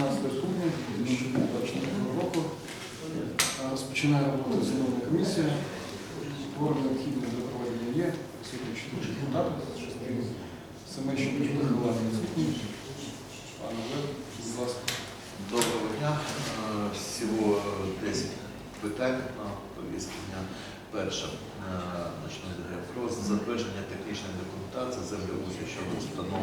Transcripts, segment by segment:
18 грудня 2024 року. Е, Розпочинає роботу земельна комісія. Кворум необхідний для проведення є. Сьогодні 4 депутати, 6 Семенщик Микола відсутній. Пане Олег, будь ласка. Доброго дня. Е, Всього 10 питань на повістці дня. Перше, е, почну з про затвердження технічної документації землеустрою щодо встановлення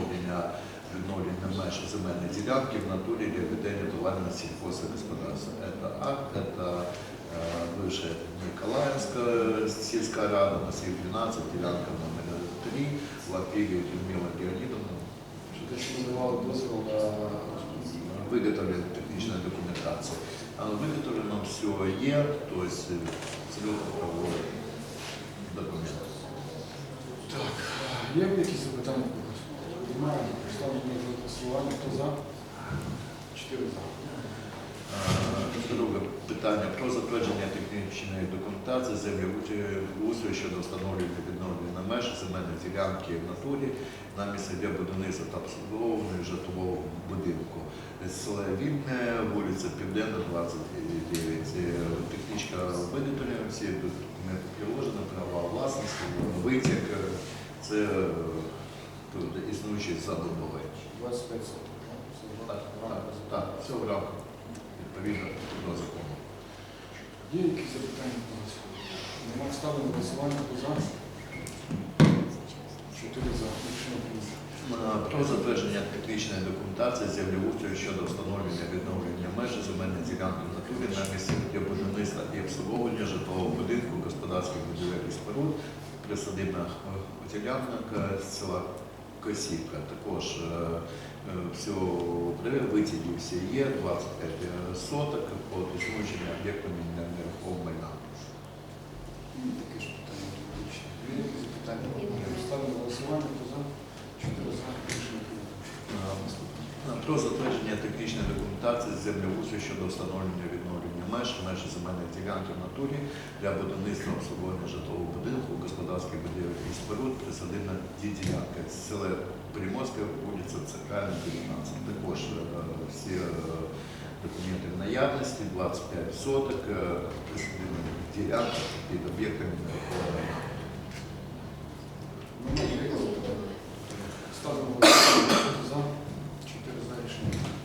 відновлення меж земельної ділянки в натурі для ведення товарного сільхозгосподарства. Это акт, это э, бывшая Николаевская сельская рада, массив 12, делянка номер 3, Лапилия Людмила Леонидовна, Що те, що ви давали дозвіл на виготовлення технічної документації. А Виготовлено все є, тобто абсолютно правовий документ. Так, є якісь запитання? до когось? Немає. Ставлю на голосування. Хто за? Чотири за. Е, Друге питання про затвердження технічної документації землеустрою щодо встановлення відновлення меж земельної ділянки в натурі на місці для будівництва та обслуговування житлового будинку. Села Вільне, вулиця Південна, 29. Е, Технічка виготовлення, всі документи приложені, права власності, витяг. Це е, тут 25 сотень. Так, так, так, все в рамках відповідно до закону. Є якісь запитання? до вас? Нема ставлю на голосування. Хто за? Чотири за. Рішення прийнято. Е, Про затвердження технічної документації землеустрою щодо встановлення відновлення межі земельної ділянки в натурі на місці будівництва і обслуговування житлового будинку, господарських будівель і споруд, присадибна е, ділянка села Косівка. Також все при всі є, 25 соток під існуючими об'єктами нерухомого майна. Таке ж питання. Є якісь запитання? Ставлю голосування. Хто за? Чотири за. Рішення. Про затвердження технічної документації з землеустрою щодо встановлення відновлення меж, меж земельної ділянки в натурі для будівництва обслуговування житлового будинку, господарських будівель і споруд, присадибна ділянка. З села Приморська, вулиця Центральна, 19. Також е, всі е, документи в наявності, 25 соток, е, присадибна ділянка під об'єктами нерухомого майна. Немає ніяких запитань? Ставлю на голосування. Хто за? Чотири за. Рішення прийнято.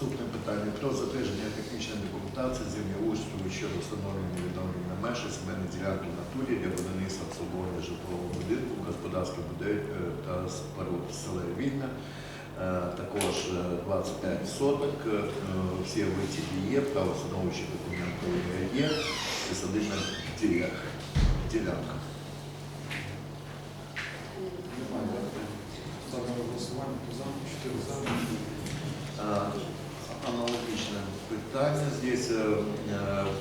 Наступне питання про затвердження технічної документації землеустрою щодо встановлення і відновлення меж земельної ділянки в натурі для будівництва обслуговування житлового будинку, господарських будівель е, та споруд села Вільна. Е, Також е, 25 соток, е, всі витяги є, правостановчі документи є, присадибна діля- ділянка. Немає на голосування. Хто за? Чотири за. Е, Аналогічне питання. Здесь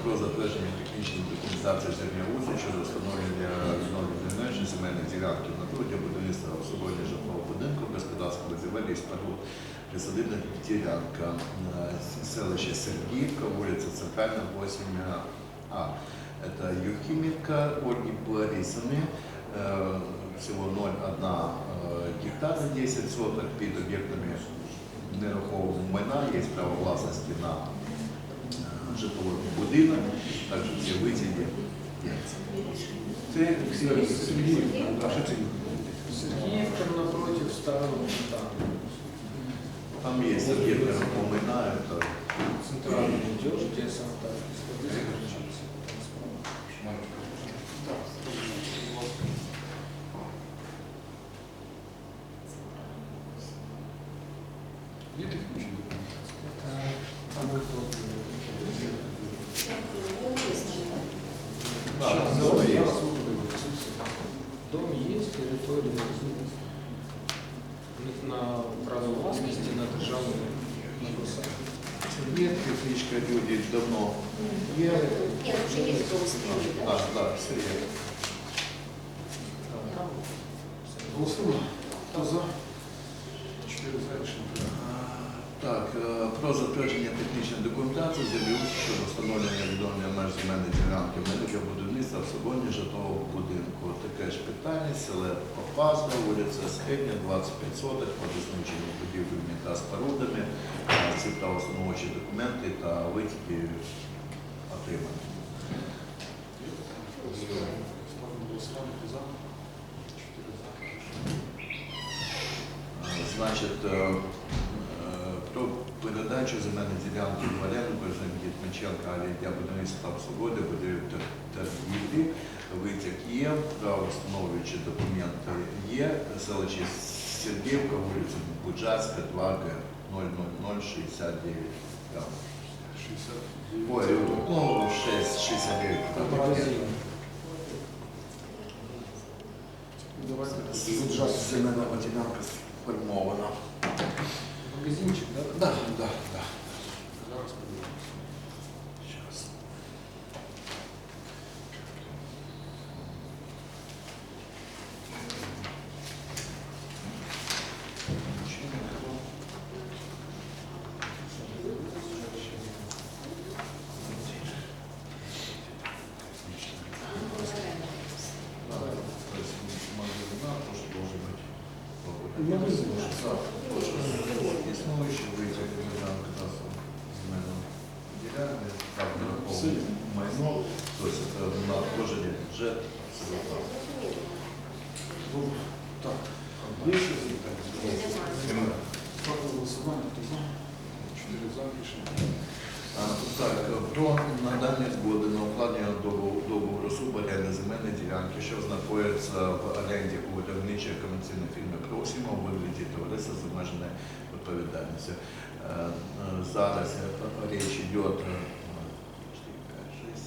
про затвердження технічної документації землеустрою щодо встановлення відновлення межі земельних ділянки в натурі для будівництва обслуговування житлового будинку, господарського земель і споруд. Присадибна ділянка е, селище Сергіївка, вулиця Центральна, 8А. Это Юхимівка Ольги Борисовны. Всього 0,1 е, гектара 10 соток під об'єктами нерухомого майна, є право власності на е, житловий будинок, також всі витяги. Це Сергій. А що це? Сергіївка напротив старого там. Там є об'єкт нерухомого майна, це Центральный идешь, где Санта закричится. Є технічні документації? Да, Зараз зона є. зараз виходить. Дом есть, территория на право властности, на державную на государство. Є технічка люди давно є. Ні, вже є доуспели. Так, так, все є. Голосуємо. Хто за? Чотири за. Рішення. Так, е, про затвердження технічної документації землеустрою щодо встановлення відомлення меж земельної ділянки в для будівництва обслуговування житлового будинку. Таке ж питання, селе Попасна, вулиця Средня, 25 соток, під існуючими будівлями та спорудами. Інформацію та установчі документи та витяги отримані. Голосування. Хто. Е, Значить, передачу земельної ділянки в оренду Бережним Дітмаченка але для будівництва та обслуговування буде торгівлі. Витяг є, правоустановлюючі документи є. Селище Сергіївка, вулиця Буджацька, 2Г 00069. Там. 69. Ой, ну, 6, 69. там таке. Ну, Давайте. Земельна ділянка сформована. Магазинчик, да? Да, да, да. Зараз подивимося. Сейчас. Да, то есть магазина тоже должен быть. Магазин. Да, тоже існуючий витяг гражданка касу земельного ділянки, там нараховано майно, тобто це надходження бюджет. все так. Ну, Так, є ще запитання? Немає. Ставимо голосування. Хто за? Чотири за. Рішення. А, Так, про надання згоди на укладення договору договору суборенди земельної ділянки, що знаходиться в оренді у виробничої комерційної фірми Просіма у вигляді товариства з обмеженою відповідальністю. Е, е, Зараз е, річ йде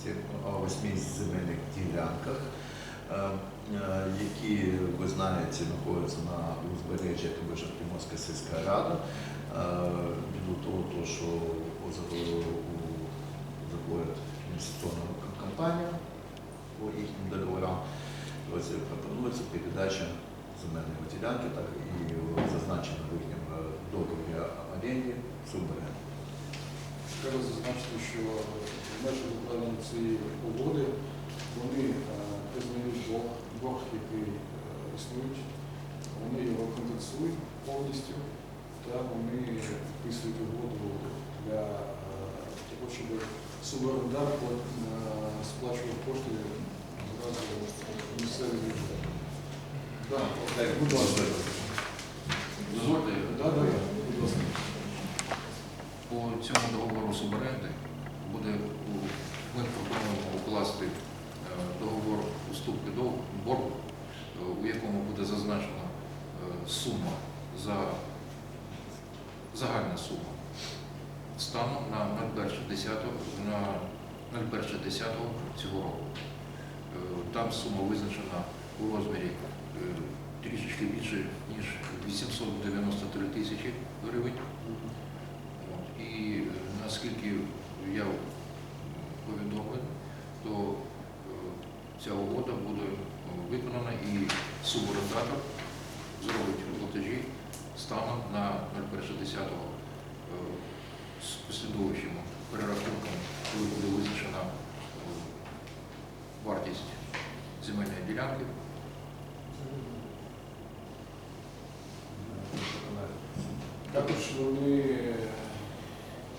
8 земельних ділянках, е, е, які, ви знаєте, знаходяться на узбережжі, як вище Приморська сільська рада. Е, Ввиду того, то, що у- у- заходить по їхнім договорам, пропонується передача земельної ділянки, так і зазначено в їхньому договорі оренді суборенди. Треба зазначити, що в межах цієї угоди вони е, признають борг, борг, який е, існують, вони його компенсують повністю, та вони підписують угоду для е, того, щоб е, сплачував кошти зразу місцевий бюджет. Так, Так, будь ласка. Дозвольте, да, будь ласка. По цьому договору суборенди буде ми пропонуємо укласти е, договор уступки до боргу, е, у якому буде зазначена е, сума за загальна сума станом на 01.10 на 01.10 цього року. Там сума визначена у розмірі трішечки більше, ніж 893 тисячі гривень. І наскільки я повідомлений, то е, ця угода буде е, виконана і суборендатор зробить платежі станом на 01.10 е, з послідуючим перерахунком, коли буде визначена вартість земельної ділянки. Також вони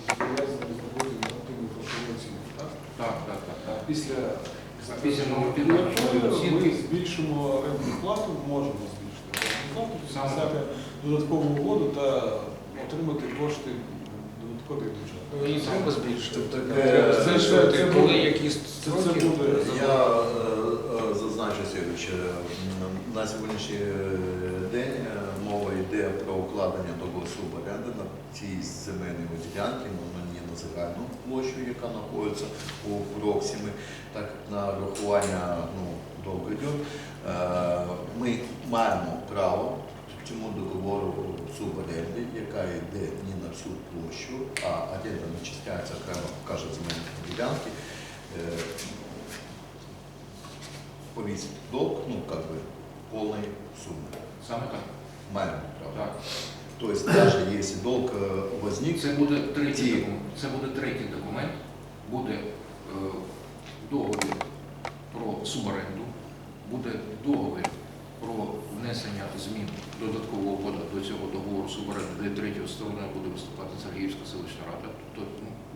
зобов'язані зробити нормативну грошову оцінку, так? Так, так, так, А так. Після після грошової ми збільшимо орендну плату, можемо збільшити орендну плату, Саме підписати додаткову угоду та отримати кошти додаткові в бюджет. Ну, Її треба збільшити. Треба коли буде- якісь це- буде- Я е, е, зазначу слідуюче. На сьогоднішній е, день е, мова йде про укладення договору суборенди на цій земельній ділянці, на загальну площу, яка знаходиться у Проксімі, так як на рахування ну, довго йде. Ми маємо право цьому договору суборенди, яка йде не на всю площу, а оренда начисляється окремо в кожній земельній ділянці. Е, повесить долг, ну, как бы, полной суммы. саме так. Маем право. так. То есть даже если долг э, возник, Це буде третій Ті. документ. Це буде третій документ. Буде е, договір про суборенду, буде договір про внесення змін додаткового коду до цього договору суборенди, де третьою стороною буде виступати Сергіївська селищна рада.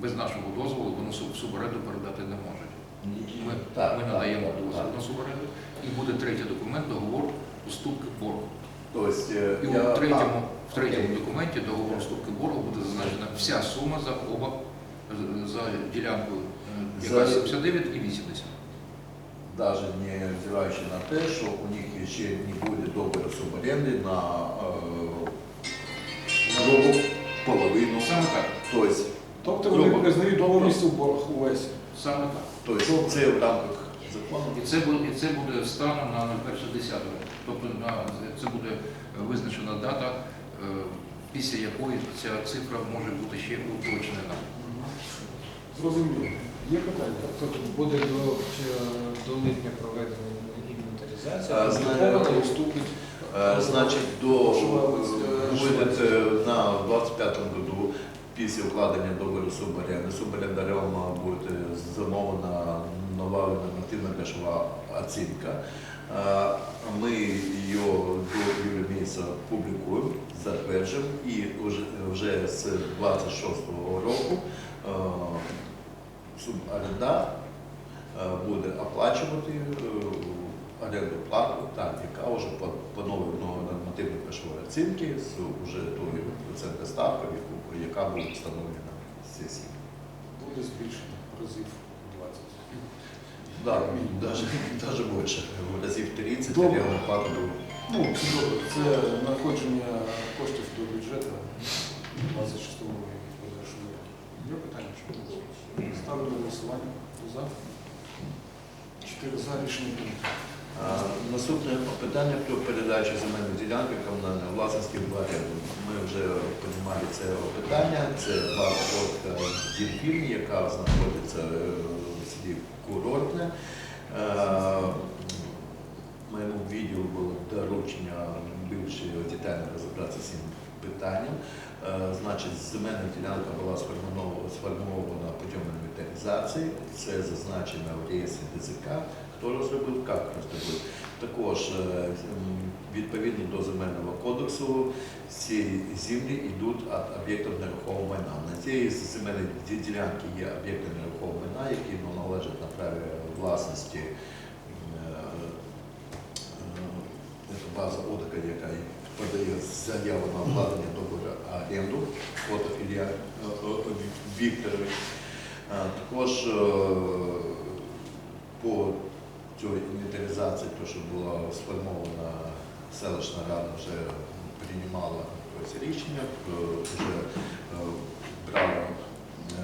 без нашого дозволу вони суб- суборенду передати не можуть. Ми, Так, ми так, надаємо так, дозвіл так. на суборенду, і буде третій документ, договор уступки боргу. То есть, э, І я- у третьому, а, в третьому документі договору уступки боргу буде зазначена вся сума за оба за ділянку, е, яка За- 79 і 80. даже не взираючи на те, що у них ще не буде договору суборенди на е, другу половину. Саме так. Тобто, Тобто вони Грубо. признають повністю борг увесь. Саме так. тобто це в рамках закону. І це буде, і це буде станом на 01.10. Тобто на, це буде визначена дата, е, після якої ця цифра може бути ще уточнена. Зрозуміло. Є питання? Тобто буде до, до липня проведена інвентаризація, А, знаю. вступить. Значить, до Шувалець, е, буде е, на 25-му году після укладення договору суборенди суборендарем буде замовлена нова нормативна грошова оцінка. Ми її до июля місяця публікуємо, затверджуємо і вже, з 26-го року суборендар е, буде оплачувати е, оренду плату, яка вже по, новій нормативній грошової оцінки з вже тою процентною ставкою, яка буде встановлена сесією. Буде збільшено разів 20. Да, даже, даже більше, разів 30 Добре. реальна плата. Ну, це добре. Це надходження коштів до бюджету 26 року подальшого року. Є питання? Ставлю на голосування. Хто за? Чотири за рішення прийнято. А, Наступне питання про передачу земельної ділянки комунальної власності в оренду. Ми вже піднімали це питання. Це база дірфірмі, яка знаходиться е, в селі Курортне. Е, Моєму відділу було доручення більш детально розібратися з цим питанням. Е, Значить, земельна ділянка була сформована путем інвентаризації. Це зазначено в реєстрі ДЗК. Хто розробив, як розробив. Також е, відповідно до земельного кодексу ці землі йдуть від об'єктів нерухомого майна. На цій земельній ділянці є об'єкти нерухомого майна, які ну, належать на праві власності. Е, е, Це база ОДК, яка подає заяву на вкладення договору оренду. Фото Ілля е, е, Вікторович. Е, Також е, по цій інвентаризації, то, що була сформована селищна рада, вже приймала рішення, е, вже е, брала е,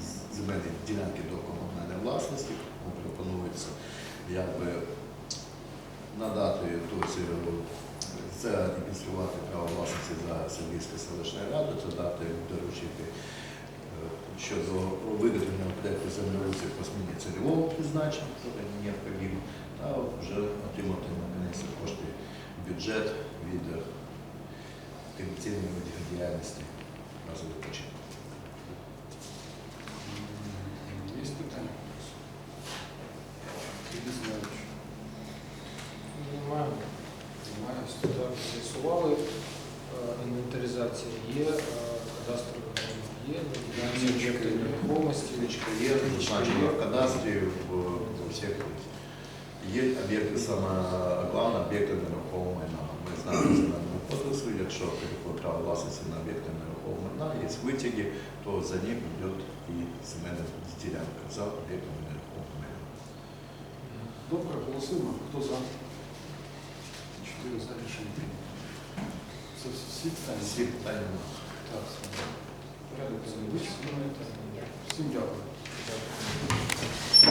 з- земельні ділянки до комунальної власності, Тому пропонується якби надати тобто, зареєструвати право власності за Сергійською селищною радою, це дати доручити е, щодо виготовлення проєкту землеустрою по зміні цільового призначення, це необхідно, та вже отримати наконець кошти в бюджет від е, комерційної видів діяльності разом відпочинку. Є питання? Немає. Немає. Так, з'ясували, е, інвентаризація є, номер є, чекай. нерухомості. Є, в кадастрі у всіх є об'єкти саме головне об'єкти нерухомого майна. Ми знаємо земельного кодексу, якщо переход права власності на об'єкти нерухомого майна, є витяги, то за ним йде і земельна ділянка за об'єктами нерухомого майна. Добре, голосуємо. Хто за? Чотири за рішення. Це всі питання? Всі питання. Всім дякую.